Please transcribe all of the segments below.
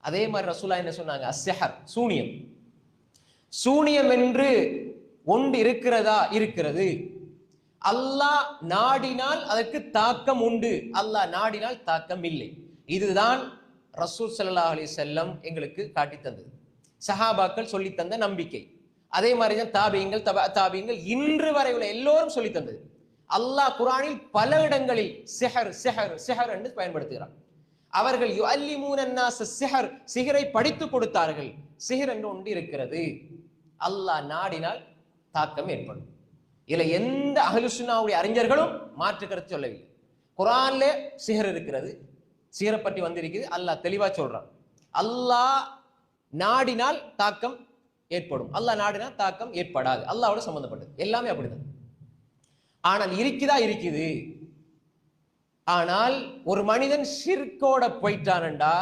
அதே மாதிரி ரசூலா என்ன சொன்னாங்க? அஸ்ஸஹர் சூனியம். சூனியம் என்று ஒன்று இருக்கிறதா? இருக்கிறது. அல்லாஹ் நாடினால் அதற்கு தாக்கம் உண்டு. அல்லாஹ் நாடினால் தாக்கம் இல்லை. இதுதான் ரசூல் சல்லா அலி செல்லம் எங்களுக்கு காட்டி தந்தது. சஹாபாக்கள் சொல்லி தந்த நம்பிக்கை. அதே மாதிரி தான் தாபியங்கள் தப தாபியங்கள் இன்று வரை உள்ள எல்லோரும் சொல்லி தந்தது. அல்லாஹ் குரானில் பல இடங்களில் சிஹர் சிஹர் சிஹர் என்று பயன்படுத்துகிறான். அவர்கள் யுஅல்லிமூன அன்னாஸ சிஹர் சிஹரை படித்து கொடுத்தார்கள். சிஹர் என்று ஒன்று இருக்கிறது. அல்லாஹ் நாடினால் தாக்கம் ஏற்படும். இதுல எந்த அகலுசுனாவுடைய அறிஞர்களும் மாற்று கருத்து சொல்லவில்லை. குரான்ல சிஹர் இருக்கிறது. சிஹரை பற்றி வந்திருக்குது. அல்லாஹ் தெளிவா சொல்றான். அல்லாஹ் நாடினால் தாக்கம் ஏற்படும். அல்லாஹ் நாடினால் தாக்கம் ஏற்படாது. அல்லாவோட சம்பந்தப்பட்டது. எல்லாமே அப்படிதான் ஆனால் இருக்குதா இருக்குது? ஆனால் ஒரு மனிதன் சிறுக்கோட போயிட்டானண்டா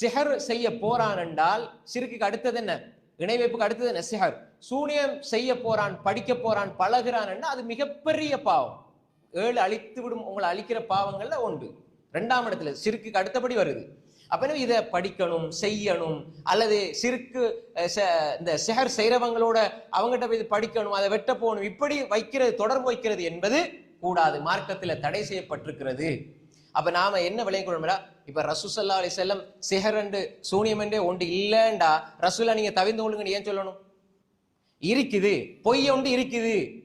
சிஹர் செய்ய போறான் என்றால் அடுத்தது என்ன? இணை வைப்புக்கு அடுத்தது என்ன? சிஹர். சூனியம் செய்ய போறான் படிக்க போறான் பழகுறான் என்றால் அது மிகப்பெரிய பாவம். ஏழு அழித்து விடும் உங்களை அழிக்கிற பாவங்கள்ல உண்டு ரெண்டாம் இடத்துல சிறுக்குக்கு அடுத்தபடி வருது. அப்போ இதை படிக்கணும் செய்யணும் அல்லது சிறுக்கு ச- இந்த சிஹர் செய்கிறவங்களோட அவங்ககிட்ட போய் படிக்கணும் அதை வெட்ட போகணும் இப்படி வைக்கிறது தொடர்பு வைக்கிறது என்பது கூடாது மார்க்கத்தில் தடை செய்யப்பட்டிருக்கிறது. அப்போ நாம் என்ன விளையக்கூடா இப்போ ரசூசல்லா அலி செல்லம் சிஹரண்டு சூனியம் என்றே ஒன்று இல்லைண்டா ரசூலா நீங்கள் தவிர்ந்து கொள்ளுங்கன்னு ஏன் சொல்லணும்? இருக்குது பொய் ஒன்று இருக்குது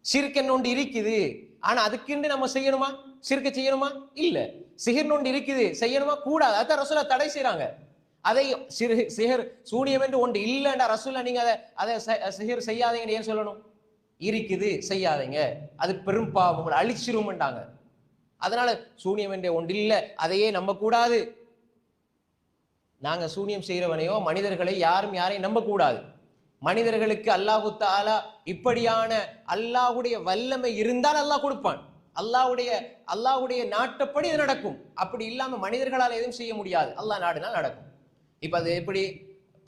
சிறுக்கன் ஒன்று இருக்குது. ஆனால் அதுக்குன்னு நம்ம செய்யணுமா? சிறுக்க செய்யணுமா? இல்லை. சிஹர் ஒன்று இருக்குது செய்யணுமா? கூடாது. அதான் ரசூலா தடை செய்கிறாங்க அதை சிறு சிஹர் சூனியம் என்று ஒன்று இல்லைண்டா ரசூலா நீங்கள் அதை அதை செ- சிஹர் செய்யாதீங்கன்னு ஏன் சொல்லணும்? இருக்குது செய்யாதீங்க. அது பெரும் பாவம். உங்களை அழிச்சிரும்ட்டாங்க அதனால சூனியம் என்ற ஒன்று இல்லை அதையே நம்ப கூடாது நாங்க சூனியம் செய்கிறவனையோ மனிதர்களை யாரும் யாரையும் நம்ப கூடாது மனிதர்களுக்கு அல்லாஹு தாலா இப்படியான அல்லாஹ்வுடைய வல்லமை இருந்தால் அல்லாஹ் கொடுப்பான். அல்லாஹ்வுடைய அல்லாஹ்வுடைய நாட்டப்படி அது நடக்கும். அப்படி இல்லாம மனிதர்களால் எதுவும் செய்ய முடியாது. அல்லாஹ் நாடுனால் நடக்கும். இப்ப அது எப்படி?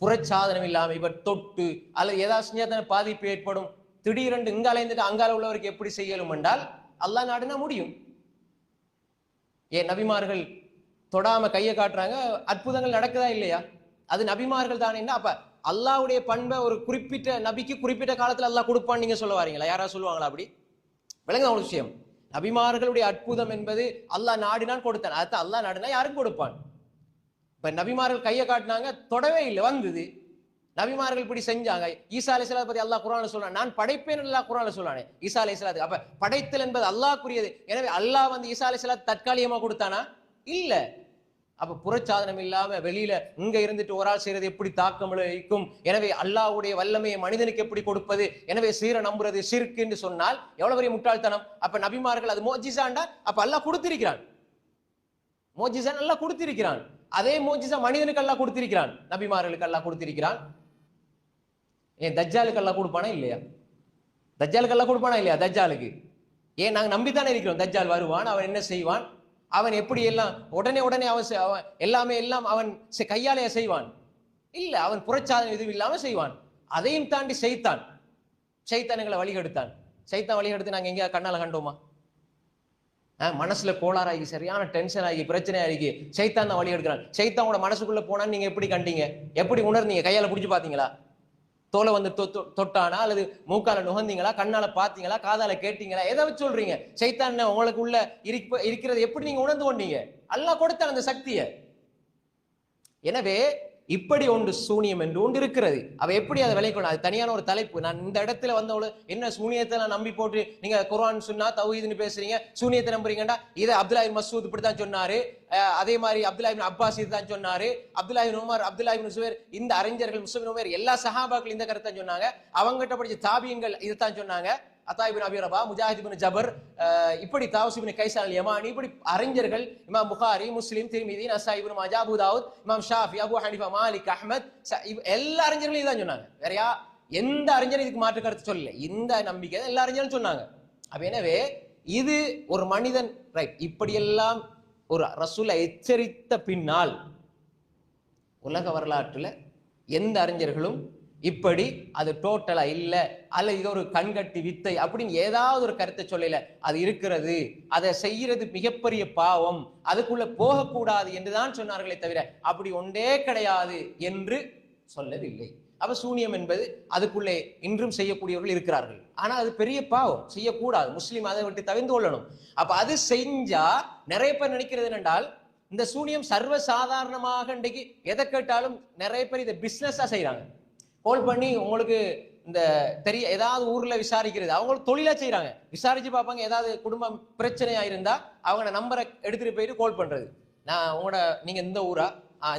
புறச்சாதனம் இல்லாம இப்ப தொட்டு அல்லது ஏதாவது செஞ்சா தானே பாதிப்பு ஏற்படும். திடீரென்று இங்க அலைந்துட்டு அங்கால உள்ளவருக்கு எப்படி செய்யலும் என்றால் அல்லாஹ் நாடுனா முடியும். ஏன் நபிமார்கள் தொடாம கையை காட்டுறாங்க? அற்புதங்கள் நடக்குதா இல்லையா? அது நபிமார்கள் தானே அப்ப அல்லாஹ்வுடைய பண்பை ஒரு குறிப்பிட்ட நபிக்கு குறிப்பிட்ட காலத்துல அல்லா கொடுப்பான்னு நீங்க சொல்ல வாரீங்களா? யாராவது சொல்லுவாங்களா அப்படி? விளங்க ஒரு விஷயம்? நபிமார்களுடைய அற்புதம் என்பது அல்லாஹ் நாடினான் கொடுத்தான். அதான் அல்லாஹ் நாடினா யாருக்கும் கொடுப்பான். இப்ப நபிமார்கள் கையை காட்டினாங்க தொடவே இல்லை வந்தது. நபிமார்கள் இப்படி செஞ்சாங்க. ஈசா அலைஹிஸ்ஸலாத்தை பத்தி அல்லாஹ் குரான் சொல்றான். நான் படைப்பேன் அல்லாஹ் குரான் சொல்றானே. ஈசா அலைஹிஸ்ஸலாத்துக்கு அப்ப படைத்தல் என்பது அல்லாஹ்க்குரியது. எனவே அல்லாஹ் வந்து ஈசா அலைஹிஸ்ஸலாத் தற்காலிகமா கொடுத்தானா? இல்ல. அப்ப புறச்சாதனம் இல்லாம வெளியில இங்க இருந்துட்டு ஒரு ஆள் செய்யறது எப்படி தாக்கம் விளைவிக்கும் எனவே அல்லாஹ்வுடைய வல்லமையை மனிதனுக்கு எப்படி கொடுப்பது? எனவே சீர நம்புறது சிற்கு என்று சொன்னால் எவ்வளவு பெரிய முட்டாள்தனம்? அப்ப நபிமார்கள் அது மோஜிசாண்டா அப்ப அல்லாஹ் கொடுத்திருக்கிறான். மோஜிசா நல்லா கொடுத்திருக்கிறான். அதே மோஜிசா மனிதனுக்கு எல்லாம் கொடுத்திருக்கிறான். நபிமார்களுக்கு எல்லாம் கொடுத்திருக்கிறான். ஏன் தஜ்ஜாலுக்கு அல்லாஹ் கொடுப்பானா இல்லையா? தஜ்ஜாலுக்கெல்லாம் கொடுப்பானா இல்லையா தஜ்ஜாலுக்கு? ஏன் நாங்கள் நம்பித்தானே இருக்கிறோம் தஜ்ஜால் வருவான் அவன் என்ன செய்வான்? அவன் எப்படி எல்லாம் உடனே உடனே அவன் அவன் எல்லாமே எல்லாம் அவன் கையாலேயே செய்வான்? இல்லை அவன் புறச்சாதனை எதுவும் இல்லாமல் செய்வான். அதையும் தாண்டி செய்தான் சைத்தான் எங்களை வழிகெடுத்தான். சைத்தான் வழிகெடுத்து நாங்கள் எங்கேயா கண்ணால் கண்டோமா? அஹ் மனசுல கோளாறாகி சரியான டென்ஷன் ஆகி பிரச்சனை ஆகி சைத்தான் தான் வழி எடுக்கிறான் சைத்தானோட மனசுக்குள்ள போனான்னு நீங்க எப்படி கண்டீங்க? எப்படி உணர்ந்தீங்க? கையால பிடிச்சி பாத்தீங்களா தோலை வந்து தொட்டானா? அல்லது மூக்கால நுகர்ந்தீங்களா? கண்ணால பாத்தீங்களா காதால கேட்டீங்களா? எதை வச்சு சொல்றீங்க. சைத்தான் உங்களுக்குள்ள இருப்ப இருக்கிறது எப்படி நீங்க உணர்ந்து கொண்டீங்க? அல்லாஹ் கொடுத்தான் அந்த சக்தியை. எனவே இப்படி ஒன்று சூனியம் என்று ஒன்று இருக்கிறது. அவ எப்படி அதை விளைக்கணும் அது தனியான ஒரு தலைப்பு. நான் இந்த இடத்துல வந்தவளு என்ன சூனியத்தை நான் நம்பி போட்டு நீங்க குரான் சொன்னா தௌஹீதுன்னு பேசுறீங்க சூனியத்தை நம்புறீங்கடா இதை அப்துல்லா மசூத் இப்படி தான் சொன்னாரு. அதே மாதிரி அப்துல்லா அப்பாஸ் இதுதான் சொன்னாரு. Abdullah ibn Umar Abdullah ibn இந்த அறிஞர்கள் முஸ்லிம் உமர் எல்லா சஹாபாக்கள் இந்த கருத்தை சொன்னாங்க. அவங்ககிட்ட படிச்ச தாபியங்கள் இதுதான் சொன்னாங்க. அத்தா இப்னு அபி ஜபர் அஹ் இப்படி தாவசிபின் கைசால் யமானி இப்படி அறிஞர்கள் இமாம் புகாரி முஸ்லீம் திருமிதி நசா இப்னு மாஜா தாவூத் இமாம் ஷாஃபி அபு ஹனிஃபா மாலிக் அஹமத் எல்லா அறிஞர்களும் இதான் சொன்னாங்க. வேறையா எந்த அறிஞரும் இதுக்கு மாற்று கருத்து சொல்லல. இந்த நம்பிக்கை தான் எல்லா அறிஞரும் சொன்னாங்க. அப்ப எனவே இது ஒரு மனிதன் ரைட் இப்படியெல்லாம் ஒரு ரசூலை எச்சரித்த பின்னால் உலக வரலாற்றுல எந்த அறிஞர்களும் இப்படி அது டோட்டலா இல்ல அல்ல இது ஒரு கண்கட்டி வித்தை அப்படின்னு ஏதாவது ஒரு கருத்தை சொல்லல. அது இருக்கிறது அதை செய்யறது மிகப்பெரிய பாவம் அதுக்குள்ள போகக்கூடாது என்றுதான் சொன்னார்களே தவிர அப்படி ஒன்றே கிடையாது என்று சொல்லவில்லை. அப்ப சூனியம் என்பது அதுக்குள்ளே இன்றும் செய்யக்கூடியவர்கள் இருக்கிறார்கள். ஆனா அது பெரிய பாவம் செய்யக்கூடாது. முஸ்லீம் அதை விட்டு தவிர்ந்து கொள்ளணும். அப்ப அது செஞ்சா நிறைய பேர் நினைக்கிறது என்னென்றால் இந்த சூனியம் சர்வ சாதாரணமாக இன்றைக்கு எதை கேட்டாலும் நிறைய பேர் இதை பிசினஸா செய்யறாங்க கால் பண்ணி உங்களுக்கு இந்த தெரிய ஏதாவது ஊர்ல விசாரிக்கிறது. அவங்க தொழிலா செய்யறாங்க விசாரிச்சு பார்ப்பாங்க ஏதாவது குடும்பம் பிரச்சனையா இருந்தா அவங்க நம்பரை எடுத்துட்டு போயிட்டு கால் பண்றது. நான் உங்களோட நீங்க இந்த ஊரா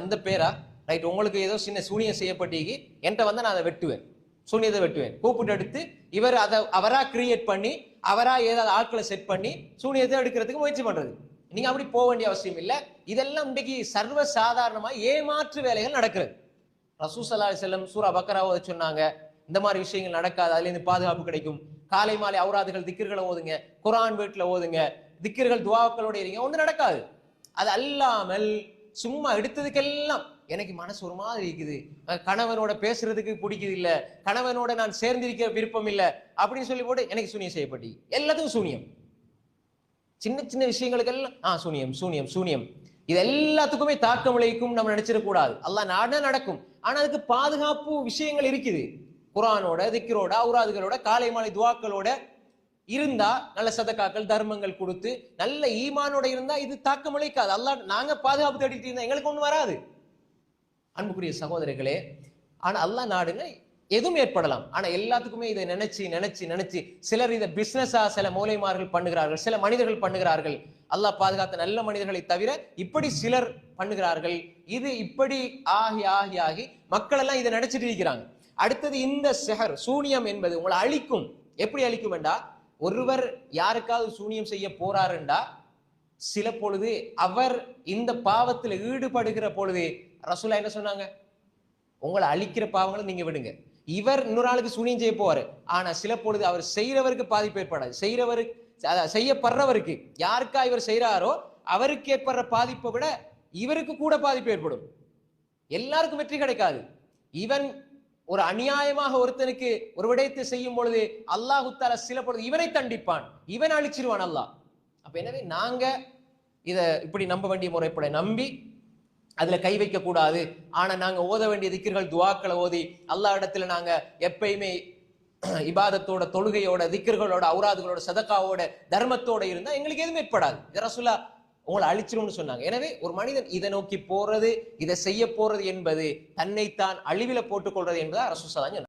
இந்த பேரா? ரைட் உங்களுக்கு ஏதோ சின்ன சூனியம் செய்யப்பட்டீங்க. என்கிட்ட வந்து நான் அதை வெட்டுவேன். சூனியத்தை வெட்டுவேன். கூப்பிட்டு எடுத்து இவர் அதை அவரா கிரியேட் பண்ணி அவரா ஏதாவது ஆட்களை செட் பண்ணி சூனியத்தை எடுக்கிறதுக்கு முயற்சி பண்றது. நீங்க அப்படி போக வேண்டிய அவசியம் இல்லை. இதெல்லாம் இன்றைக்கு சர்வ சாதாரணமா ஏமாற்று வேலைகள் நடக்கிறது. ரசூசல்லா செல்லம் சூரா பக்கராவை சொன்னாங்க. இந்த மாதிரி விஷயங்கள் நடக்காது. அதுலேருந்து பாதுகாப்பு கிடைக்கும். காலை மாலை அவுராதுகள் திக்கர்களை ஓதுங்க. குரான் வீட்டில் ஓதுங்க. திக்கர்கள் துவாக்களோட இருங்க. ஒன்றும் நடக்காது. அது அல்லாமல் சும்மா எடுத்ததுக்கெல்லாம் எனக்கு மனசு ஒரு மாதிரி இருக்குது. கணவனோட பேசுறதுக்கு பிடிக்குது இல்ல. கணவனோட நான் சேர்ந்திருக்க விருப்பம் இல்ல. அப்படின்னு சொல்லி போட்டு எனக்கு சூனியம் செய்யப்பட்டி எல்லாத்துக்கும் சூனியம். சின்ன சின்ன விஷயங்களுக்கெல்லாம் ஆ சூனியம் சூனியம் சூனியம். இது எல்லாத்துக்குமே தாக்கம் விளைவிக்கும் நம்ம நினைச்சிடக்கூடாது. அல்ல நாட நடக்கும். ஆனா அதுக்கு பாதுகாப்பு விஷயங்கள் இருக்குது. குரானோட திக்கிரோட அவுராதுகளோட காலை மாலை துவாக்களோட இருந்தா நல்ல சதக்காக்கள் தர்மங்கள் கொடுத்து நல்ல ஈமானோட இருந்தா இது தாக்கம் அளிக்காது. அல்லா நாங்க பாதுகாப்பு தேடிட்டு இருந்தா எங்களுக்கு ஒண்ணு வராது. அன்புக்குரிய சகோதரர்களே ஆனா அல்லா நாடுங்க எதுவும் ஏற்படலாம். ஆனா எல்லாத்துக்குமே இதை நினைச்சு நினைச்சு நினைச்சு சிலர் இதை பிசினஸா சில மூலைமார்கள் பண்ணுகிறார்கள் சில மனிதர்கள் பண்ணுகிறார்கள். அல்லாஹ் பாதுகாத்த நல்ல மனிதர்களை தவிர இப்படி சிலர் பண்ணுகிறார்கள். இது இப்படி ஆகி ஆகி ஆகி மக்கள் எல்லாம் இதை நினைச்சிட்டு இருக்கிறாங்க. அடுத்தது இந்த செஹர் சூனியம் என்பது உங்களை அழிக்கும். எப்படி அழிக்கும் என்றா ஒருவர் யாருக்காவது சூனியம் செய்ய போறாருண்டா? சில பொழுது அவர் இந்த பாவத்தில் ஈடுபடுகிற பொழுது ரசூலா என்ன சொன்னாங்க? உங்களை அழிக்கிற பாவங்களை நீங்க விடுங்க. இவர் இன்னொரு ஆளுக்கு சூனியம் செய்ய போவார். ஆனால் சில பொழுது அவர் செய்கிறவருக்கு பாதிப்பு ஏற்படாது. செய்கிறவருக்கு செய்யப்படுறவருக்கு யாருக்கா இவர் செய்கிறாரோ அவருக்கு ஏற்படுற பாதிப்பை விட இவருக்கு கூட பாதிப்பு ஏற்படும். எல்லாருக்கும் வெற்றி கிடைக்காது. இவன் ஒரு அநியாயமாக ஒருத்தனுக்கு ஒரு விடயத்தை செய்யும் பொழுது அல்லாஹுத்தால சில பொழுது இவனை தண்டிப்பான். இவன் அழிச்சிருவான் அல்லாஹ். அப்ப எனவே நாங்க இத இப்படி நம்ப வேண்டிய முறைப்பட நம்பி அதுல கை வைக்க கூடாது. ஆனா நாங்க ஓத வேண்டிய திக்கர்கள் துவாக்களை ஓதி அல்லா இடத்துல நாங்க எப்பயுமே இபாதத்தோட தொழுகையோட திக்கர்களோட அவுராதுகளோட சதக்காவோட தர்மத்தோட இருந்தா எங்களுக்கு எதுவும் ஏற்படாது. ரசுல்லா உங்களை அழிச்சிரும்னு சொன்னாங்க. எனவே ஒரு மனிதன் இதை நோக்கி போறது இதை செய்ய போறது என்பது தன்னைத்தான் அழிவில போட்டுக் கொள்றது என்பதா ரசூசா தான் சொன்னாங்க.